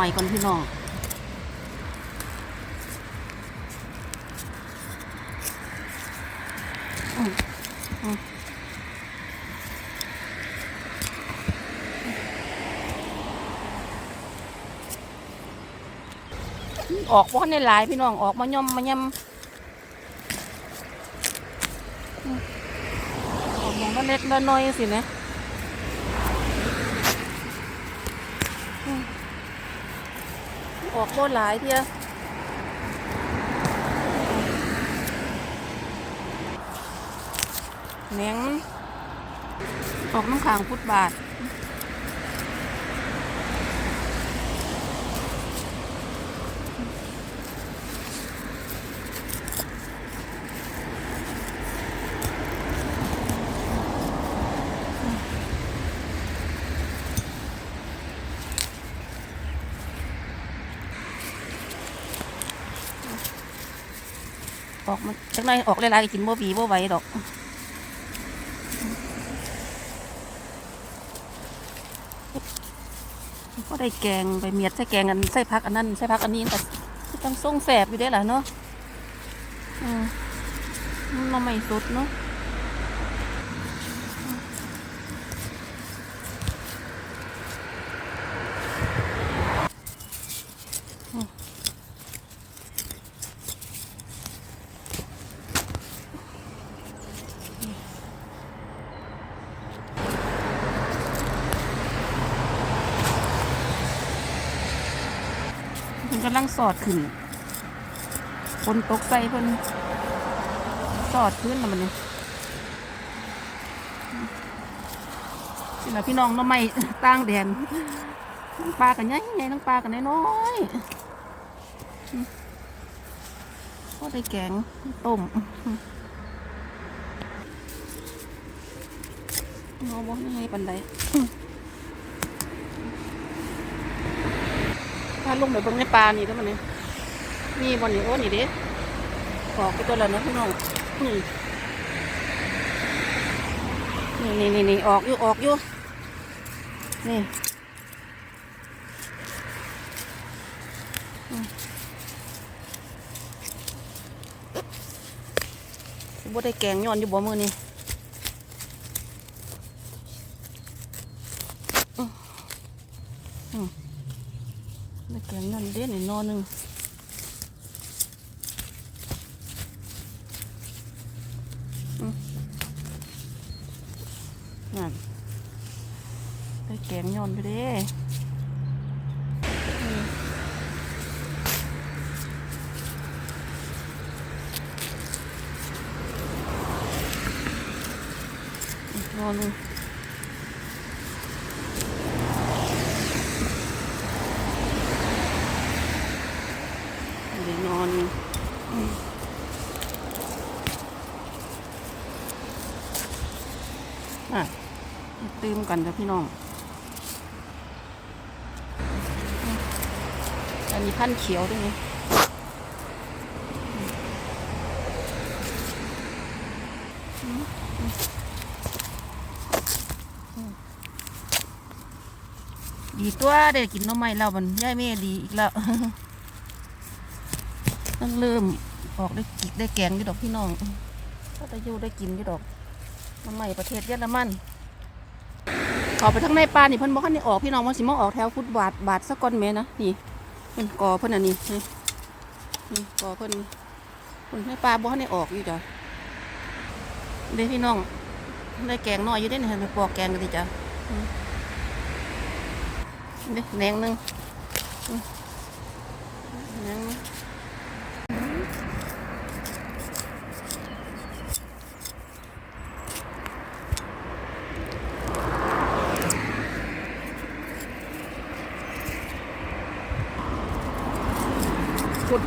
ใหม่ก่อนพี่น้องออืมออกบ่ในหลายพี่น้องออกมาย่อมมาย่ำอืมออกมองก็เล็กน้อยสินะอืม ออกบ่หลายเทียแหนงออกน้ำขางฟุตบาท ออกมาจักหน่อยออกหลายๆก็กินบ่บีบ่ไหวดอกก็ได้แกงไปเมียดใส่แกงกันใส่พักอันนั้นใส่พักอันนี้แต่ต้องส่งแสบอยู่ได้หล่ะเนาะอืมมันไม่สุดเนาะ สอดขึ้นฝนตกใส่เพิ่นสอดขึ้นแล้วมันนี่สิล่ะพี่น้องน้องไม่ต่างแดนทั้งปลากันใหญ่ใหญ่ทั้งปลากันน้อยๆอืมก็ได้แกงต้มเอาบ่ให้ปันใด ถ้าลงไปเบิ่งในปลานี่แล้วมันนี่นี่บนนี่โอ้นี่เด้ออกไปตัวละนะพี่น้องนี่นี่นี่นี่ออกอยู่ออกอยู่นี่บ่ได้แกงย้อนอยู่บ่มือนี่อืมอืม ได้แกง นั่นเด่นนอนหนึ่งอืมนั่นได้แกงย้อนไปเด้อืมอีกนอนหนึ่ง เดี๋ยวนอนอืม อะตื่มกันจ้ะพี่น้อง อันนี้พันเขียวด้วยไงอืมอืมอืมดีตัวได้กินน้ำไม้แล้วมันย่ายแม่ดีอีกแล้วต้องเริ่มออกได้กิกได้แกงอยู่ดอกพี่น้องก็จะอยู่ได้กินอยู่ดอก น้ำใหม่ประเทศเยอรมันออกไปทั้งในป่านี่เพิ่นบอกให้ออกพี่น้องมันสิมาออกแถวฟุตบาทบาทสะก้อนแม่นะนี่เป็นกอเพิ่นอันนี้นี่นี่กอเพิ่นเพิ่นในป่าบอกให้ออกอยู่จ้ะเด้พี่น้องได้แกงน้อยอยู่ได้เนี่ยไปปอกแกงกันดิจ้ะเด้แหนงหนึงแหนงหนึ่ง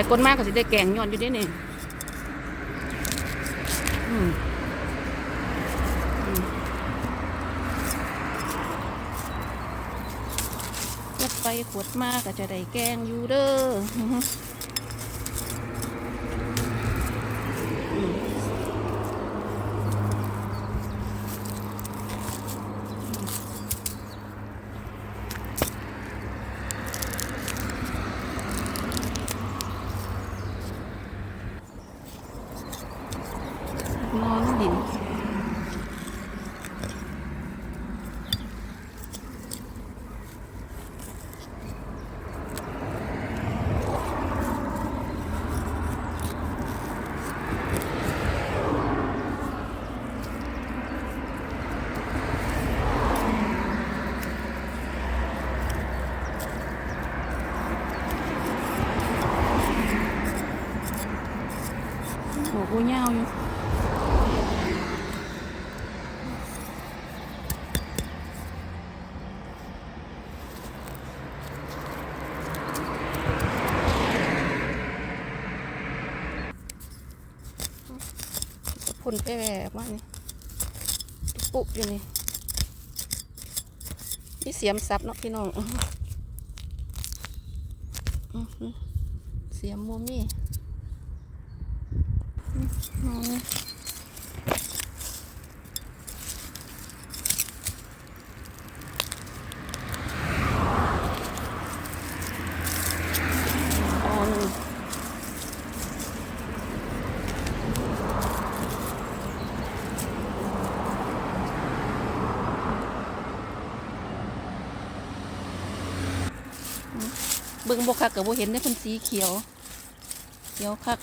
กดไปกดมากก็สิได้แกงย้อนอยู่เด้นี่อืมอืมกดไปขวดมากก็จะได้แกงอยู่เด้อม ยาวอยู่ พ่นแปแบบว่านี่ปุ๊บอยู่นี่นี่เสียมซับเนาะพี่น้องอือเสียมมูมี่อื้อหืออ๋อนี่เบิ่งบกคักกับบ่เห็นได้เป็นสีเขียว เขียวคัก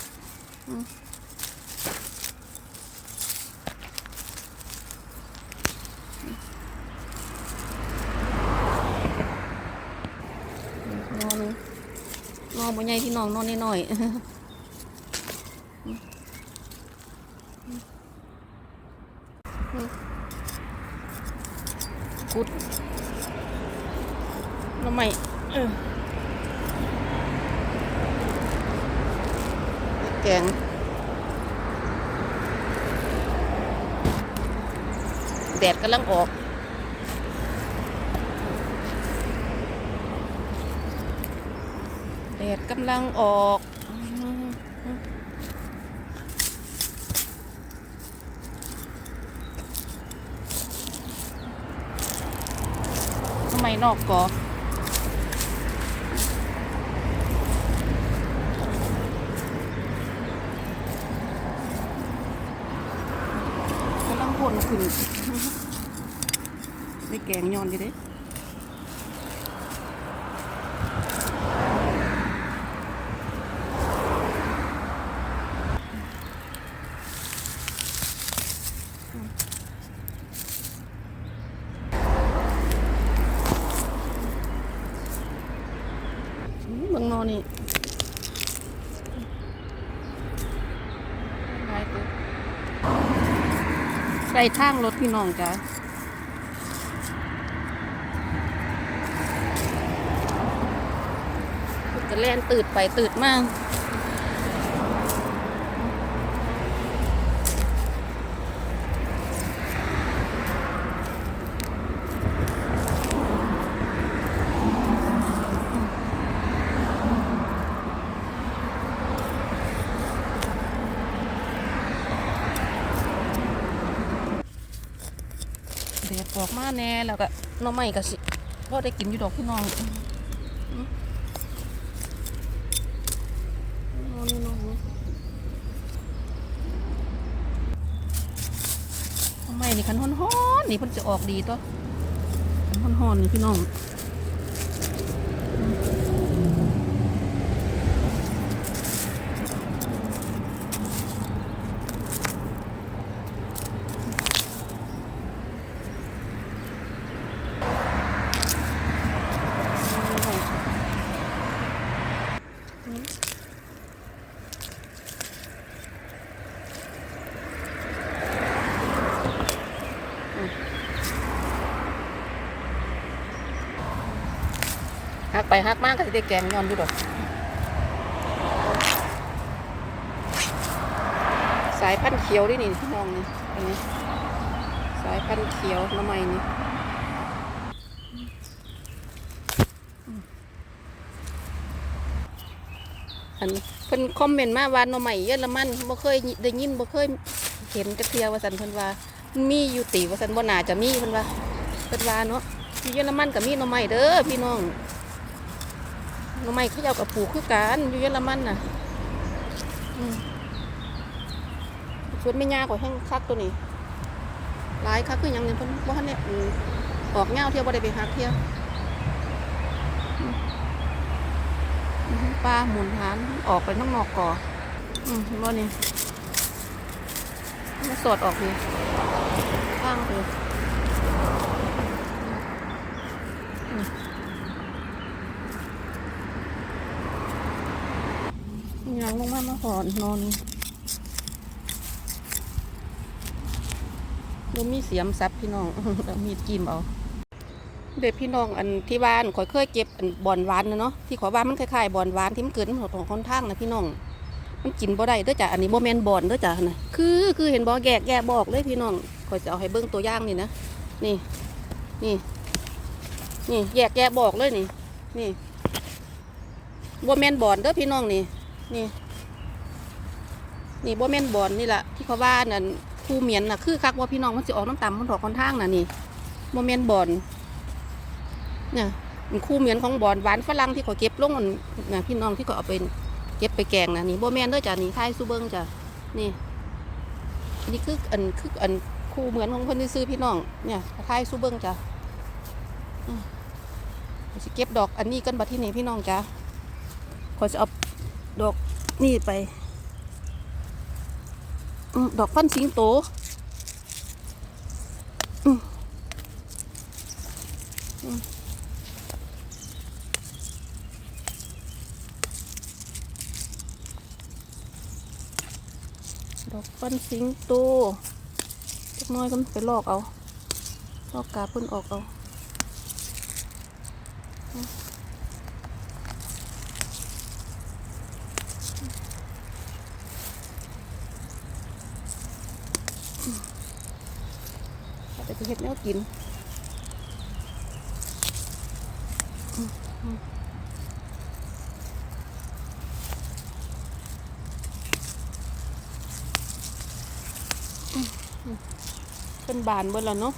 นอนนอนบ่ใหญ่พี่น้องนอนน้อยๆกุดน้ำใหม่เออแกงแดดกำลังออก แดดกำลังออกทำไมนอกกอำลังพ่นขึ้น งย้อนดีเด้อืมเมืองนอนนี่หลายตัวใส่ทางรถพี่น้องจ้ะจะ แล่นตืดไปตืดมากเด็ดออกมาแน่แล้วก็น้องใหม่ก็สิพอได้กินอยู่ดอกพี่น้อง ทำไมเอานี่น้องนี่หองใหม่นี่คันห้อนๆนี่เพิ่นจะออกดีตัวคันห้อนๆนี่พี่น้องอืมหัก ไปหักมากก็สิได้แกงย้อนอยู่ดอกสายพันธุ์เขียวด้วยนี่พี่น้องนี่อันนี้ สายพันธุ์เขียวน้ำใหม่นี่อันเพิ่นคอมเมนต์มาว่าหน่อใหม่เยอรมันบ่เคยได้ยินบ่เคยเห็นจักเทียว่าซั่นเพิ่นว่ามีอยู่ติว่าซั่นบ่น่าจะมีเพิ่นว่าเพิ่นว่าเนาะอยู่เยอรมันก็มีหน่อใหม่เด้อพี่น้อง น่อใหม่เขาเจ้าก็ปลูกคือกันอยู่เยอรมันน่ะอืมชุดไม่ยากกว่าแห้งคักตัวนี้หลายคักคือยังเนี่ยเพิ่นบ่ทันเนี่ยออกเงาเที่ยวบ่ได้ไปหาเที่ยวปลาหมุนหานออกไปน้องนอกก่ออืมเห็นบ่นี่มาสดออกดิข้างเลย ยังลงมามาหอนนอนนี่บ่มีเสียมซับพี่น้องเอามีดจิ้มเอา เด็กพี่น้องอันที่บ้านข่อยเคยเก็บอันบอนหวานนะเนาะที่ขอยว่ามันคล้ายๆบอนหวานที่มันเกิดมันของคนทางนะพี่น้อง มันกินบ่ได้เด้อจ้ะอันนี้บ่แมนบอนเด้อจ้ะนะคือคือเห็นบ่แกะแกะบอกเลยพี่น้องข่อยจะเอาให้เบิ่งตัวอย่างนี่นะนี่ นี่ นี่แยกแกะบอกเลยนี่ นี่บ่แมนบอนเด้อพี่น้องนี่ นี่ นี่บ่แม่นบอนนี่แหละที่เขาว่านั่นคู่เหมียนน่ะคือคักว่าพี่น้องมันสิออกน้ำตาลมันดอกคนทางน่ะนี่บ่แม่นบอนเนี่ยมันคู่เหมือนของบอนหวานฝรั่งที่เขาเก็บลงมันนะพี่น้องที่เขาเอาไปเก็บไปแกงน่ะนี่โบแมนเด้วยจ้ะนี่ท้ายซูเบิงจ้ะนี่อันนี้คืออันคืออันคู่เหมือนของเพิ่นที่ซื้อพี่น้องเนี่ยท้ายซูเบิงจ้ะอืมข้อยสิเก็บดอกอันนี้กันบัดที่นี่พี่น้องจ้ะขอจะเอา ดอกนี่ไปอดอกฟันสิงโตดอกฟันสิงโตเล็กน้อยก็ไปลอกเอาลอกกาเพิ่นออกเอา เอาไปเฮ็ดแนวกินเป็นบานเบิดแล้วเนาะ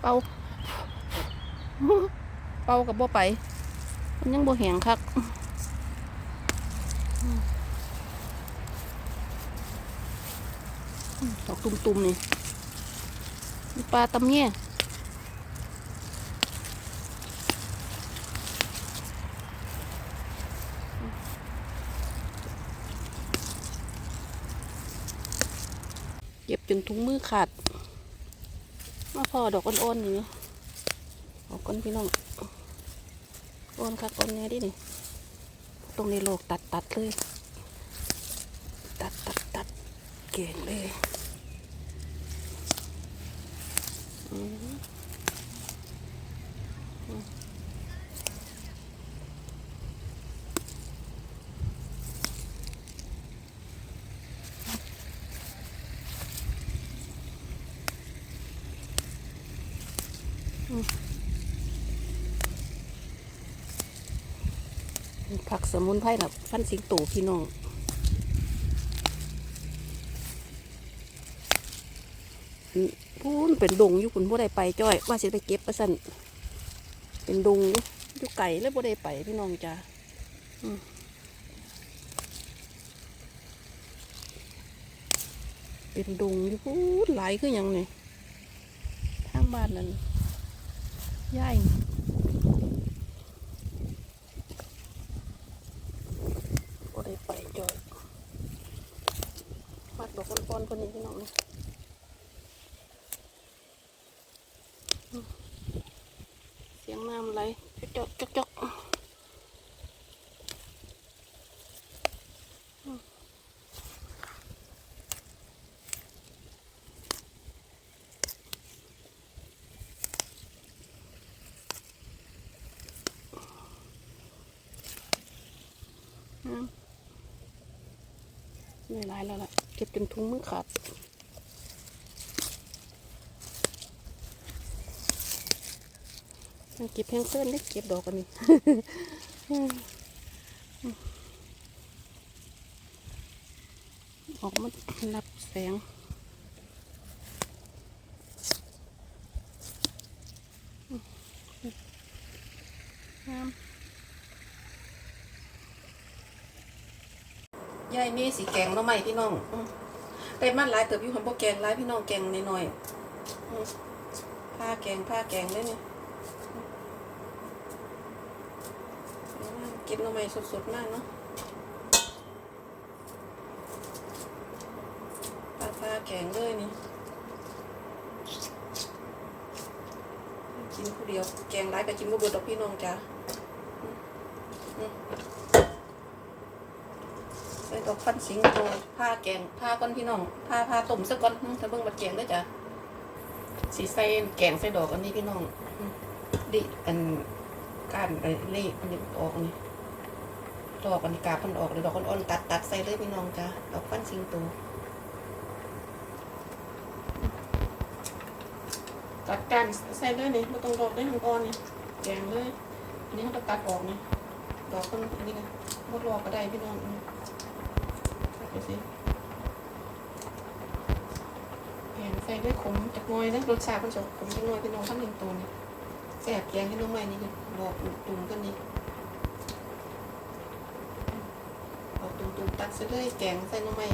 เป่าเป่ากับบ่ไป มันยังบ่แหงคักดอก ตุ่มๆนี่ปลาตำเงี้ยเก็บจนถุงมือขาด มาพอดอกอ่อนๆนี่ออกก้อนพี่น้องอ่อนคักอ่อนแน่ดินี่ตรงนี้โลกตัดตัดเลย ตัดตัดตัดเก่งเลยอืมอืม ผักสมุนไพรแบบฟันสิงโตพี่น้องพูนเป็นดงอยู่คุณบ่ได้ไปจ้อย ว่าสิไปเก็บประสันเป็นดงอยู่อยู่ไก่แล้วบ่ได้ไปพี่น้องจ้าเป็นดงอยู่พูนหลายคือหยังนี่ทางบ้านนั้น ย่ายนี่บ่ได้ไปจ้อยมัดดอกก้อนๆคนนี้พี่น้องนี่เสียงน้ำไหลจอกจอกจอกไม่ร้ายแล้วล่ะ เก็บจนถุงมือขาดมันเก็บแพงเส้นได้เก็บดอกอันนี้ออกมารับแสงงา ยายมีสีแกงแล้วไหมพี่น้องอได้มันหลายเติบอยู่หันพวกแกงหลายพี่น้องแกงน้อยๆผ้าแกงผ้าแกงได้เนี่ยก็บหน่อไม้สดๆมากเนาะปลาปลาแกงเลยนี่กินผู้เดียวแกงร้ายกับกินบ่เบิดดอกพี่น้องจ้ะอืมอืมใส่ดอก อก ฟันสิงโตผ้าแกงผ้าก้อนพี่น้องผ้าผ้าต้มสักก้อนอื้อถ้าเบิ่งบัดแกงด้วยจ้ะสีใส่แกงใส่ดอกอันนี้พี่น้องอื้อดิอันก้านไอ้เล่อันนี้ออกนี่ดอกอันนี้กาบมันออกเลยดอกอ่อนๆตัดตัดใส่เลยพี่น้องจ้ะดอกฟันสิงโตตัดกันใส่เลยนี่ไม่ต้องดอกได้หนึ่งอ่อนนี่แกงเลยอันนี้เขาจะตัดออกนี่ดอกคนอันนี้นะมดรอก็ได้พี่น้อง สิแกงใส่ด้วยขมจากน้อยนะรสชาติมันจะขมจากน้อยพี่น้องข้าวหนึ่งตัวนี่แซ่บแกงให้น้องใหม่นี่คือบอกตุ่มๆกันนี่บอกตุ่มๆตัดใส่เลยแกงใส่น้องใหม่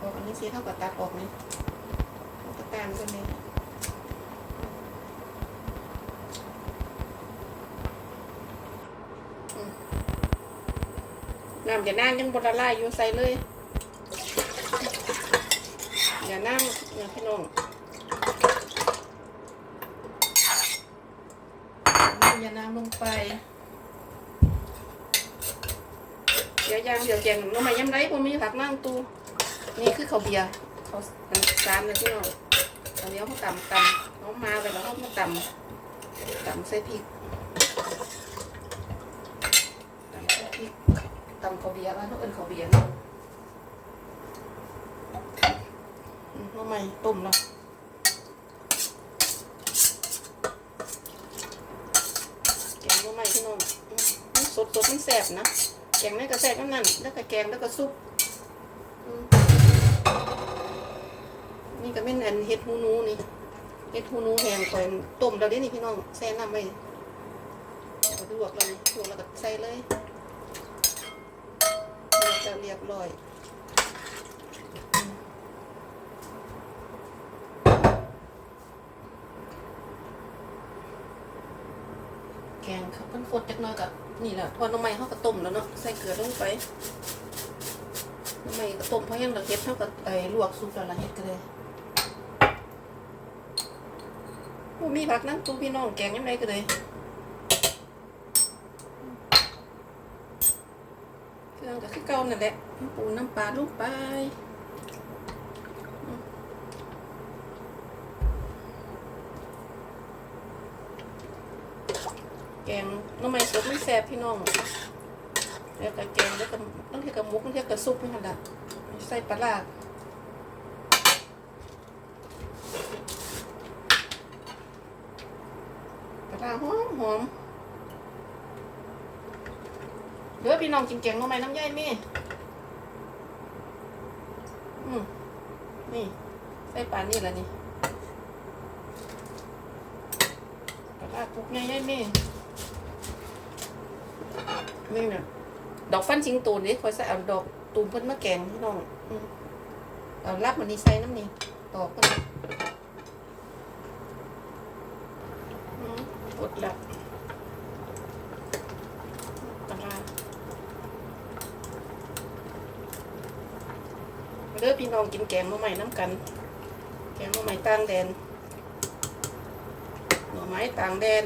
บอกอันนี้สิเท่ากับตัดออกนี่เอาตะการกันเลย น้ำอย่านั่งยังบดละลายอยู่ใส่เลยอย่านั่งอย่าพี่น้องอย่าน้ำลงไป เดี๋ยวยางเดี๋ยวแกงลงมาย้ำไรผมมีผักนั่งตูนี่คือข้าวเบียร์เขาน้ำตาลเลยพี่น้องตอนนี้เขาตำตำเขามาไปแล้วเขามาตำตำใส่พริกตำใส่พริก ตำข้าเบียร์ว่าเขาเอิ้นข้าเบียร์เนาะอืมน้ำใหม่ต้มแล้วแกงน้ำใหม่พี่น้องสดสดๆมันแสบนะ แกงไม่กระแซกนั่นนั่นแล้วก็แกงแล้วก็ซุปนี่ก็เป็นอันเห็ดหูนูนี่เห็ดหูนูแห้งก่อนต้มแล้วเด้นี่พี่น้องแช่น้ำไว้เอาไปลวกเลยลวกแล้วก็ใส่เลย ลวกแล้วเรียบร้อยแกงครับมันฟดจักน่อยกับนี่แหละทอดน้ำมันเข้าก็ต้มแล้วเนาะใส่เกลือลงไปน้ำมันก็ต้มเพราะยังเราเฮ็ดเท่ากับไอ้ลวกซุปแล้วละเฮ็ดก็เลยโอ้มีผักนั่งตู้พี่น้องแกงยังไงก็เลย เก่านั่นแหละน้ำปูน้ำปลาลงไปแกงน้ำมันสดไม่แซ่บพี่น้องแล้วก็แกงแล้วก็ต้องเทียกับมุกต้องเทียกับซุปนี่ค่ะละใส่ปลาร้าปลาร้าหอมหอม เดี๋ยพี่น้องกินแกงหน้ำไม้น้ำย่อยมี่อืมนี่ใส่ปลานี่แหละนี่ปลาร้าปุกย่อยๆมี่นี่เนี่ยดอกฟันชิงตูนนี่คอยใส่เอาดอกตูนเพิ่นมาแกงพี่น้องอืมเอารับมันนี่ใส่น้ำนี่ดอกเพิ่นอืมกดละปลาร้ามาเด้อพี่ น้องกินแกงมาใหม่น้ำกัน แกงมาใหม่ต่างแดนหน่อไม้ต่างแดน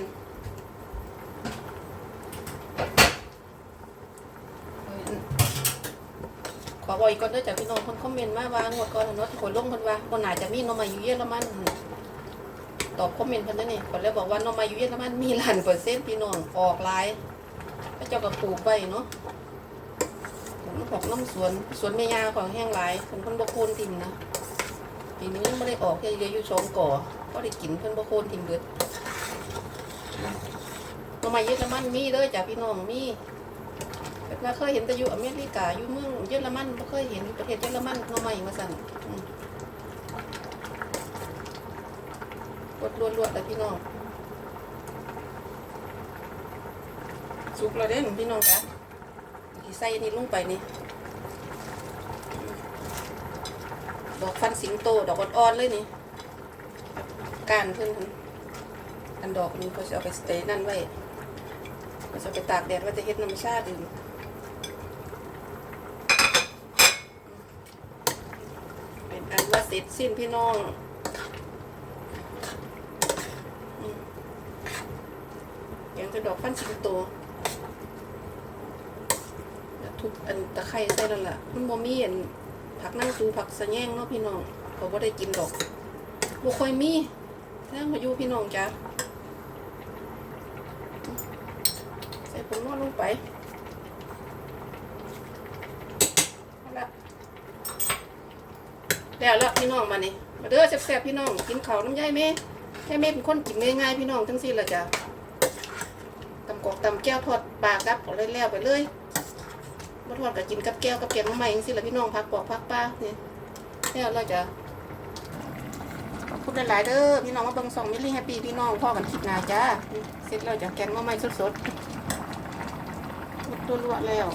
ขอบอกอีกก่อนด้วยจากพี่น้องคนคอมเมนต์มาว่างวดก่อนเนาะที่คนลงเพิ่นว่าคนหนาจะมีนมมาอยู่เยอรมันตอบคอมเมนต์เพิ่นนั่นนี่คนเลยบอกว่านมมาอยู่เยอรมันมีหลานเปอร์เซ็นต์พี่น้องออกหลายพระเจ้าก็ปลูกไว้เนาะ ออกน้ำสวนสวนเมียาของแห้งหลายคนคนบ่โคนทิมนะปีนี้ยังไม่ได้ออกแค่เหลืออยู่สองก่อก็ได้กินเพิ่นบ่โคนทิมเบิดนมมาเยอรมันมีเด้อจ้ะพี่น้องมีเราเคยเห็นแต่อยู่อเมริกาอยู่เมืองเยอรมันไม่เคยเห็นประเทศเยอรมันหน้องใหม่มาสั่นอืมรวดรวดรวดแต่พี่น้องสุกแล้วเด้นพี่น้องจ้ะที่ใส่นนี่ลงไปนี่ ดอกฟันสิงโต ดอกอ่อนๆเลยนี่กานเพิ่นพุ่นอันดอกนี้เขาจะเอาไปสเตย์นั่นไว้เขาจะเอาไปตากแดดว่าจะเฮ็ดน้ำชาดื่มเป็นอันว่าเสร็จสิ้นพี่น้องอืมยังจะดอกฟันสิงโตทุบอันตะไคร้ใส่แล้วล่ะมันบ่มีอัน ผักนั่งตูผักสะแยงเนาะพี่น้องเขาบ่ได้กินดอกบ่ค่อยมีแล้วมาอยู่พี่น้องจ้ะใส่ผงนวดลงไปเอาละแล้วพี่น้องมานี่มาเด้อแซ่บๆพี่น้องกินข้าวน้ำยายแม่ยายแม่เป็นคนกินง่ายๆพี่น้องทั้งสิ้นละจ้ะตำกอกตำแก้วทอดปลากับเอาแล้วๆไปเลย มาทอดกับกินกับแก้วกับแกงมะม่จังสิละพี่น้องพักปอกพักป้าเนี่ยเนี่ยเราจะขอบคุณหลายๆเด้อพี่น้องมาเบิ่งสองมิลลี่แฮปปี้พี่น้องพ่อกันคลิปหน้าจ้าเสร็จเราจะแกงมะม่สดๆตัวลวกแล้ว